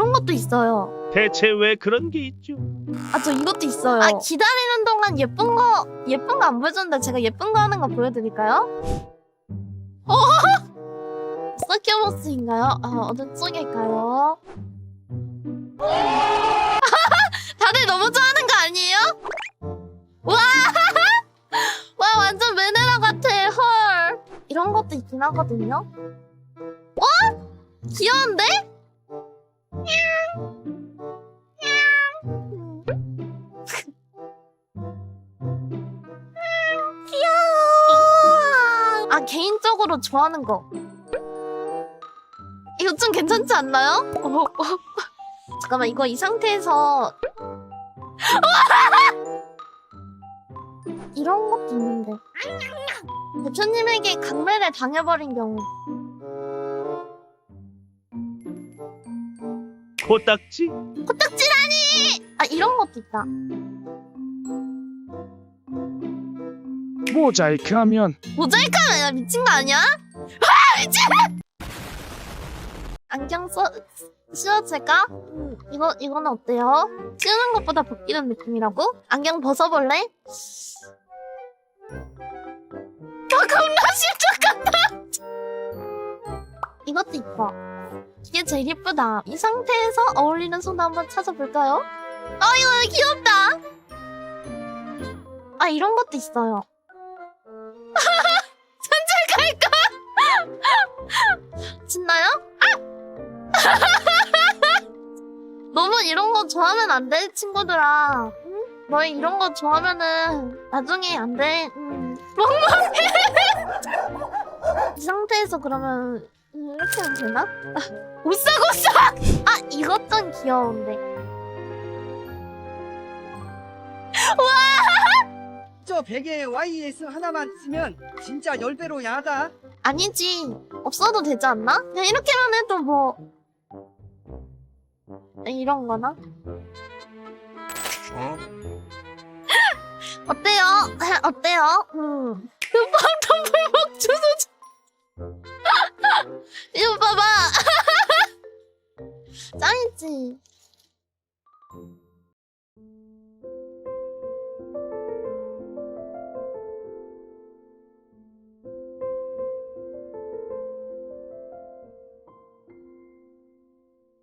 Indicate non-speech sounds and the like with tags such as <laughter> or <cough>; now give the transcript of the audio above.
이런 것도 있어요. 대체 왜 그런 게 있죠? 아, 저 이것도 있어요. 아, 기다리는 동안 예쁜 거, 예쁜 거 안 보여줬는데 제가 예쁜 거 하는 거 보여드릴까요? 어? 서큐버스인가요? 아, 어느 쪽일까요? <laughs> 다들 너무 좋아하는 거 아니에요? 와! <laughs> 와, 완전 메네라 같아, 헐. 이런 것도 있긴 하거든요. 와! 귀여운데? 개인적으로 좋아하는 거. 이거 좀 괜찮지 않나요? 어, 어. 잠깐만 이거 이 상태에서 이런 것도 있는데 대표님에게 강매를 당해버린 경우 코딱지? 코딱지라니! 아 이런 것도 있다. 모자이크 하면 모자이크 하면 미친 거 아니야? 아 미친! 안경 써 씌워 제가 음, 이거 이거는 어때요? 씌우는 것보다 벗기는 느낌이라고? 안경 벗어볼래? 저 겁나 실적같다 이것도 이뻐. 이게 제일 이쁘다. 이 상태에서 어울리는 손 한번 찾아볼까요? 아 이거 귀엽다. 아 이런 것도 있어요. 신나요? 아! <laughs> 너무 이런 거 좋아하면 안 돼, 친구들아. 응? 너희 이런 거 좋아하면은 나중에 안 돼. 응. 멍멍해! <laughs> 이 상태에서 그러면 음, 이렇게 하면 되나? 아, 오싹오싹! 아, 이것 좀 귀여운데. <laughs> 저 베개에 YS 하나만 쓰면 진짜 10배로 야하다. 아니지. 없어도 되지 않나? 그냥 이렇게만 해도 뭐. 이런 거나? 어때요? <laughs> 어때요? 음. 금방통 불목 주소 좀- <laughs> 이거 봐봐. <laughs> 짱이지.